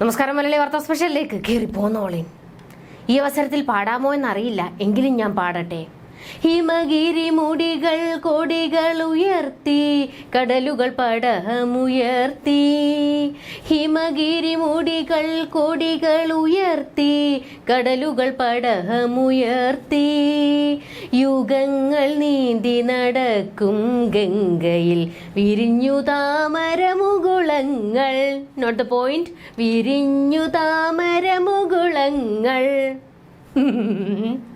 നമസ്കാരം മലയാളി വാർത്താ സ്പെഷ്യലിലേക്ക് കയറി പോന്നോളിൻ ഈ അവസരത്തിൽ പാടാമോ എന്നറിയില്ല. എങ്കിലും ഞാൻ പാടട്ടെ. ഹിമഗിരി മുടികൾ കൊടികൾ ഉയർത്തി കടലുകൾ പടമുയർത്തി ഹിമഗിരി മുടികൾ കൊടികൾ ഉയർത്തി കടലുകൾ പടമുയർത്തി യുഗങ്ങൾ നീന്തി നടക്കും ഗംഗയിൽ വിരിഞ്ഞു താമരമുകുളങ്ങൾ നോട്ട് ദ പോയിന്റ് വിരിഞ്ഞു താമരമുകുളങ്ങൾ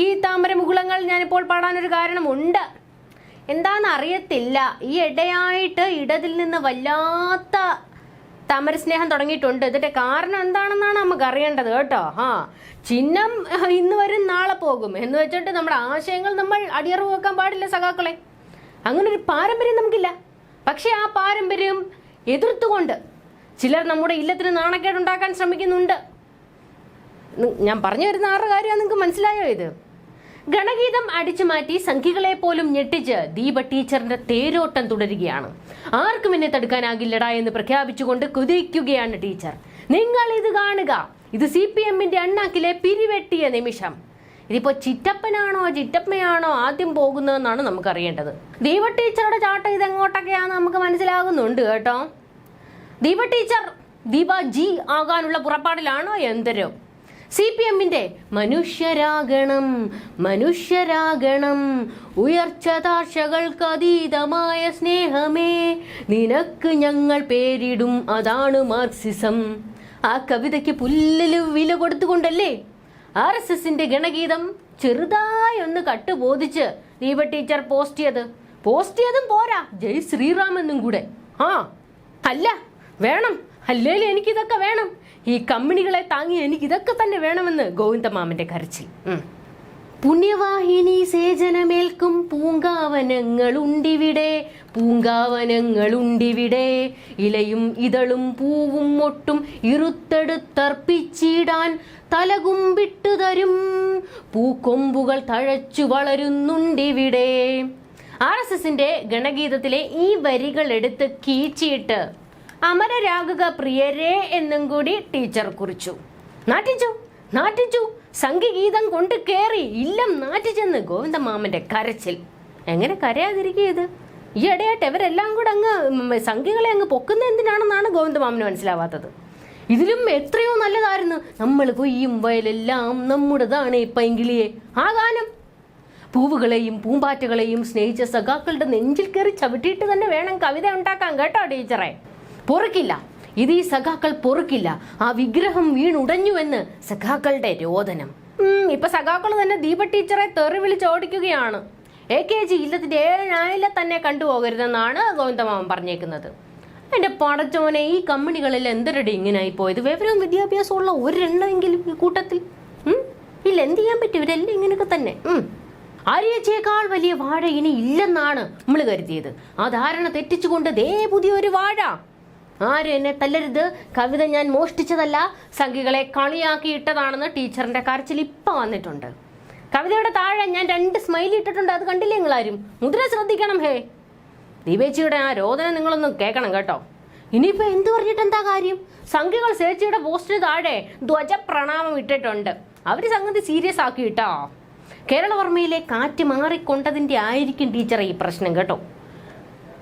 ഈ താമരമുകുളങ്ങൾ ഞാനിപ്പോൾ പാടാനൊരു കാരണമുണ്ട്. എന്താണെന്ന് അറിയത്തില്ല ഈ ഇടയായിട്ട് ഇടതിൽ നിന്ന് വല്ലാത്ത താമരസ്നേഹം തുടങ്ങിയിട്ടുണ്ട്. ഇതിന്റെ കാരണം എന്താണെന്നാണ് നമുക്ക് അറിയേണ്ടത് കേട്ടോ. ആ ചിഹ്നം ഇന്ന് വരും നാളെ പോകും എന്ന് വെച്ചിട്ട് നമ്മുടെ ആശയങ്ങൾ നമ്മൾ അടിയറവ് വെക്കാൻ പാടില്ല സഖാക്കളെ. അങ്ങനെ ഒരു പാരമ്പര്യം നമുക്കില്ല. പക്ഷെ ആ പാരമ്പര്യം എതിർത്തുകൊണ്ട് ചിലർ നമ്മുടെ ഇല്ലത്തിന് നാണക്കേടുണ്ടാക്കാൻ ശ്രമിക്കുന്നുണ്ട്. ഞാൻ പറഞ്ഞു വരുന്ന ആറ് കാര്യമാണ് നിങ്ങൾക്ക് മനസ്സിലായോ ഇത്? ഗണഗീതം അടിച്ചു മാറ്റി സംഖ്യകളെ പോലും ഞെട്ടിച്ച് ദീപ ടീച്ചറിന്റെ തേരോട്ടം തുടരുകയാണ്. ആർക്കും എന്നെ തടുക്കാനാകില്ലടാ എന്ന് പ്രഖ്യാപിച്ചുകൊണ്ട് കുതിക്കുകയാണ് ടീച്ചർ. നിങ്ങൾ ഇത് കാണുക. ഇത് സി പി എമ്മിന്റെ അണ്ണാക്കിലെ പിരിവെട്ടിയ നിമിഷം. ഇതിപ്പോ ചിറ്റപ്പനാണോ ചിറ്റപ്പയാണോ ആദ്യം പോകുന്നതെന്നാണ് നമുക്ക് അറിയേണ്ടത് ദീപ ടീച്ചറുടെ ചാട്ടം ഇത് എങ്ങോട്ടൊക്കെയാണെന്ന് നമുക്ക് മനസ്സിലാകുന്നുണ്ട് കേട്ടോ. ദീപ ടീച്ചർ ദീപ ജി ആകാനുള്ള പുറപ്പാടിലാണോ എന്തരോ? സി പി എമ്മിന്റെ മനുഷ്യരാകണം. മനുഷ്യരാകണം ഉയർച്ചതാർച്ചകൾക്ക് അതീതമായ സ്നേഹമേ. നിനക്ക് ഞങ്ങൾ പേരിടും അതാണ് മാർക്സിസം. ആ കവിതയ്ക്ക് പുല്ലിൽ വില കൊടുത്തുകൊണ്ടല്ലേ? ആർ എസ് എസിന്റെ ഗണഗീതം ചെറുതായി ഒന്ന് കട്ടുബോധിച്ച് ദീപ ടീച്ചർ പോസ്റ്റ് ചെയ്ത്. പോസ്റ്റ് ചെയ്തും പോരാ ജയ് ശ്രീറാം എന്നും കൂടെ. ആ അല്ല വേണം. അല്ലേലും എനിക്കിതൊക്കെ വേണം. ഈ കമ്പനികളെ താങ്ങി എനിക്ക് ഇതൊക്കെ തന്നെ വേണമെന്ന് ഗോവിന്ദമാമന്റെ കരച്ചിൽ. പുണ്യവാഹിനി സേചനമേൽക്കും പൂങ്കാവനങ്ങളുണ്ടിവിടെ പൂങ്കാവനങ്ങളുണ്ടിവിടെ. ഇലയും ഇതളും പൂവും മൊട്ടും ഇറുത്തെടുത്തർപ്പിച്ചിടാൻ തലകുമ്പിട്ടു തരും. പൂക്കൊമ്പുകൾ തഴച്ചു വളരുന്നുണ്ടിവിടെ. ആർ എസ് എസിന്റെ ഗണഗീതത്തിലെ ഈ വരികൾ എടുത്ത് കീച്ചിയിട്ട് അമരരാകുക പ്രിയരേ എന്നും കൂടി ടീച്ചർ കുറിച്ചു. നാട്ടിച്ചു നാട്ടിച്ചു. സംഘഗീതം കൊണ്ട് കയറി ഇല്ലം നാട്ടിച്ചെന്ന് ഗോവിന്ദമാമന്റെ കരച്ചിൽ. എങ്ങനെ കരയാതിരിക്കുക ഇടയായിട്ട് ഇവരെല്ലാം കൂടെ അങ്ങ് സംഘികളെ അങ്ങ് പൊക്കുന്ന എന്തിനാണെന്നാണ് ഗോവിന്ദമാമന് മനസ്സിലാവാത്തത്. ഇതിലും എത്രയോ നല്ലതായിരുന്നു. നമ്മൾ കൊയ്യും വയലെല്ലാം നമ്മുടേതാണ് പൈങ്കിളിയെ. ആ ഗാനം പൂവുകളെയും പൂമ്പാറ്റകളെയും സ്നേഹിച്ച സഖാക്കളുടെ നെഞ്ചിൽ കയറി ചവിട്ടിയിട്ട് തന്നെ വേണം കവിത ഉണ്ടാക്കാൻ കേട്ടോ ടീച്ചറെ. പൊറുക്കില്ല. ഇത് ഈ സഖാക്കൾ പൊറുക്കില്ല. ആ വിഗ്രഹം വീണുടഞ്ഞുവെന്ന് സഖാക്കളുടെ രോദനം. ഇപ്പൊ സഖാക്കൾ തന്നെ ദീപ ടീച്ചറെ തെറി വിളിച്ചോടിക്കുകയാണ് എ കെ ജി ഇല്ലത്തിന്റെ ഏഴായിലെ തന്നെ കണ്ടുപോകരുതെന്നാണ് ഗോവിന്ദമാമൻ പറഞ്ഞേക്കുന്നത്. എന്റെ പടച്ചോനെ ഈ കമ്പനികളിൽ എന്തൊരടി ഇങ്ങനായി പോയത് വിവരവും വിദ്യാഭ്യാസവും ഉള്ള ഒരെണ്ണമെങ്കിലും ഈ കൂട്ടത്തിൽ? ഇല്ല എന്ത് ചെയ്യാൻ പറ്റും? ഇവരെല്ലാം ഇങ്ങനെയൊക്കെ തന്നെ. ആര്യച്ചേക്കാൾ വലിയ വാഴ ഇനി ഇല്ലെന്നാണ് നമ്മൾ കരുതിയത്. ആ ധാരണ തെറ്റിച്ചുകൊണ്ട് ദേ പുതിയൊരു വാഴ. ആരും എന്നെ തല്ലരുത്? കവിത ഞാൻ മോഷ്ടിച്ചതല്ല. സംഖ്യകളെ കളിയാക്കി ഇട്ടതാണെന്ന് ടീച്ചറിന്റെ കരച്ചിൽ ഇപ്പൊ വന്നിട്ടുണ്ട്. കവിതയുടെ താഴെ ഞാൻ രണ്ട് സ്മൈൽ ഇട്ടിട്ടുണ്ട്. അത് കണ്ടില്ലേ നിങ്ങളാരും? മുദ്ര ശ്രദ്ധിക്കണം ഹേ. ദീപേച്ചിയുടെ ആ രോദനം നിങ്ങളൊന്ന് കേൾക്കണം കേട്ടോ. ഇനിയിപ്പോ എന്ത് പറഞ്ഞിട്ട് എന്താ കാര്യം? സംഖ്യകൾ സേച്ചിയുടെ പോസ്റ്റിന് താഴെ ധ്വജ പ്രണാമം ഇട്ടിട്ടുണ്ട്. അവർ സംഗതി സീരിയസ് ആക്കി കേരളവർമ്മയിലെ കാറ്റ് മാറിക്കൊണ്ടതിന്റെ ആയിരിക്കും ടീച്ചറെ ഈ പ്രശ്നം കേട്ടോ.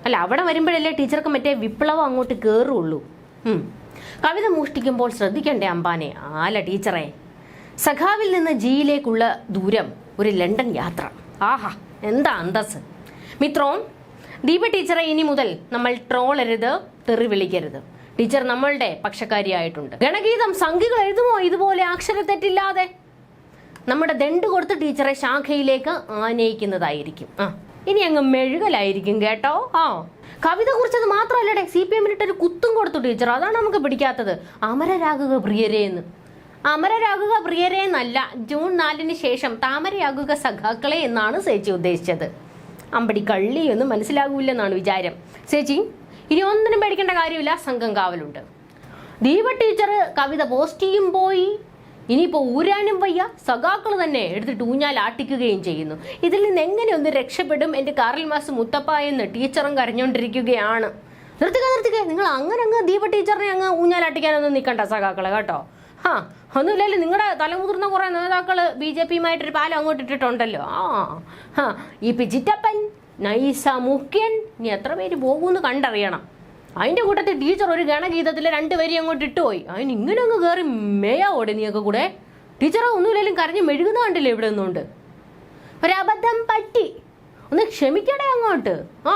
അല്ല അവിടെ വരുമ്പോഴല്ലേ ടീച്ചർക്ക് മറ്റേ വിപ്ലവം അങ്ങോട്ട് കയറുള്ളൂ. കവിത മോഷ്ടിക്കുമ്പോൾ ശ്രദ്ധിക്കണ്ടേ അമ്പാനെ? ആല ടീച്ചറെ. സഖാവിൽ നിന്ന് ജിയിലേക്കുള്ള ദൂരം ഒരു ലണ്ടൻ യാത്ര. ആഹാ എന്താ അന്തസ് മിത്രോം ദീപ ടീച്ചറെ ഇനി മുതൽ നമ്മൾ ട്രോളരുത് തെറി വിളിക്കരുത്. ടീച്ചർ നമ്മളുടെ പക്ഷക്കാരിയായിട്ടുണ്ട്. ഗണഗീതം സംഖ്യകൾ എഴുതുമോ? ഇതുപോലെ അക്ഷരത്തെറ്റില്ലാതെ നമ്മുടെ ദണ്ട് കൊടുത്ത് ടീച്ചറെ ശാഖയിലേക്ക് ആനയിക്കുന്നതായിരിക്കും. ആ ഇനി അങ്ങ് മെഴുകലായിരിക്കും കേട്ടോ. ആ. കവിത കുറിച്ചത് മാത്രമല്ലടെ സി പി എമ്മിനിട്ടൊരു കുത്തും കൊടുത്തു ടീച്ചർ. അതാണ് നമുക്ക് പിടിക്കാത്തത്. അമരരാകുക പ്രിയരേ എന്ന്. അമരരാകുക പ്രിയരേ എന്നല്ല ജൂൺ നാലിന് ശേഷം താമരയാകുക സഖാക്കളെ എന്നാണ് സേച്ചി ഉദ്ദേശിച്ചത്. അമ്പടി കള്ളി ഒന്നും മനസ്സിലാകൂലെന്നാണ് വിചാരം. സേച്ചി ഇനി ഒന്നിനും പേടിക്കേണ്ട കാര്യമില്ല സംഘം കാവലുണ്ട്. ദീപ ടീച്ചർ കവിത പോസ്റ്റ് ചെയ്യും പോയി. ഇനിയിപ്പോൾ ഊരാനും വയ്യ സഖാക്കൾ തന്നെ എടുത്തിട്ട് ഊഞ്ഞാലാട്ടിക്കുകയും ചെയ്യുന്നു. ഇതിൽ നിന്ന് എങ്ങനെ ഒന്ന് രക്ഷപ്പെടും? എന്റെ കാറിൽ മാസ് മുത്തപ്പ എന്ന് ടീച്ചറും കരഞ്ഞുകൊണ്ടിരിക്കുകയാണ് നിർത്തിക്ക നിർത്തിക്ക നിങ്ങൾ അങ്ങനെ അങ്ങ് ദീപ ടീച്ചറിനെ അങ്ങ് ഊഞ്ഞാലാട്ടിക്കാനൊന്നും നിൽക്കണ്ട സഖാക്കളെ കേട്ടോ? ആ ഒന്നുമില്ലല്ലോ. നിങ്ങളുടെ തലമുതിർന്ന കുറേ നേതാക്കൾ ബി ജെ പിയുമായിട്ടൊരു പാലം അങ്ങോട്ട് ഇട്ടിട്ടുണ്ടല്ലോ. ആ ഈ പിജിറ്റപ്പൻ നൈസ മുഖ്യൻ ഇനി എത്ര പേര് പോകുമെന്ന് കണ്ടറിയണം. അതിന്റെ കൂട്ടത്തിൽ ടീച്ചർ ഒരു ഗണഗീതത്തിൽ രണ്ട് വരി അങ്ങോട്ട് ഇട്ടുപോയി അതിന് ഇങ്ങനെ അങ്ങ് കയറി മേയാ ഓടെ നീയൊക്കെ കൂടെ. ടീച്ചറെ ഒന്നുമില്ലെങ്കിലും കരഞ്ഞ് മെഴുകുന്ന കണ്ടില്ലേ ഇവിടെ നിന്നുകൊണ്ട്? ഒരബദ്ധം പറ്റി. ഒന്ന് ക്ഷമിക്കടേ അങ്ങോട്ട്. ആ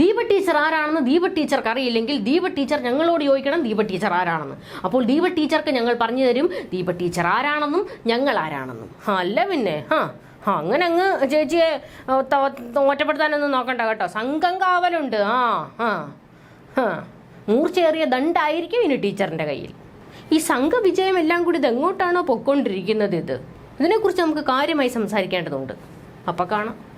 ദീപ ടീച്ചർ ആരാണെന്ന് ദീപ ടീച്ചർക്ക് അറിയില്ലെങ്കിൽ ദീപ ടീച്ചർ ഞങ്ങളോട് ചോദിക്കണം ദീപ ടീച്ചർ ആരാണെന്ന്. അപ്പോൾ ദീപ ടീച്ചർക്ക് ഞങ്ങൾ പറഞ്ഞു തരും ദീപ ടീച്ചർ ആരാണെന്നും ഞങ്ങൾ ആരാണെന്നും. അല്ല പിന്നെ ആ അങ്ങനെ അങ്ങ് ചേച്ചിയെ ഒറ്റപ്പെടുത്താനൊന്നും നോക്കണ്ട കേട്ടോ. സംഘം കാവലുണ്ട്. ആ ആ. മൂർച്ചയേറിയ ദണ്ടായിരിക്കും ഇനി ടീച്ചറിന്റെ കയ്യിൽ. ഈ സംഘവിജയം എല്ലാം കൂടി ഇത് എങ്ങോട്ടാണോ പൊയ്ക്കൊണ്ടിരിക്കുന്നത് ഇത്? ഇതിനെക്കുറിച്ച് നമുക്ക് കാര്യമായി സംസാരിക്കേണ്ടതുണ്ട്. അപ്പം കാണാം.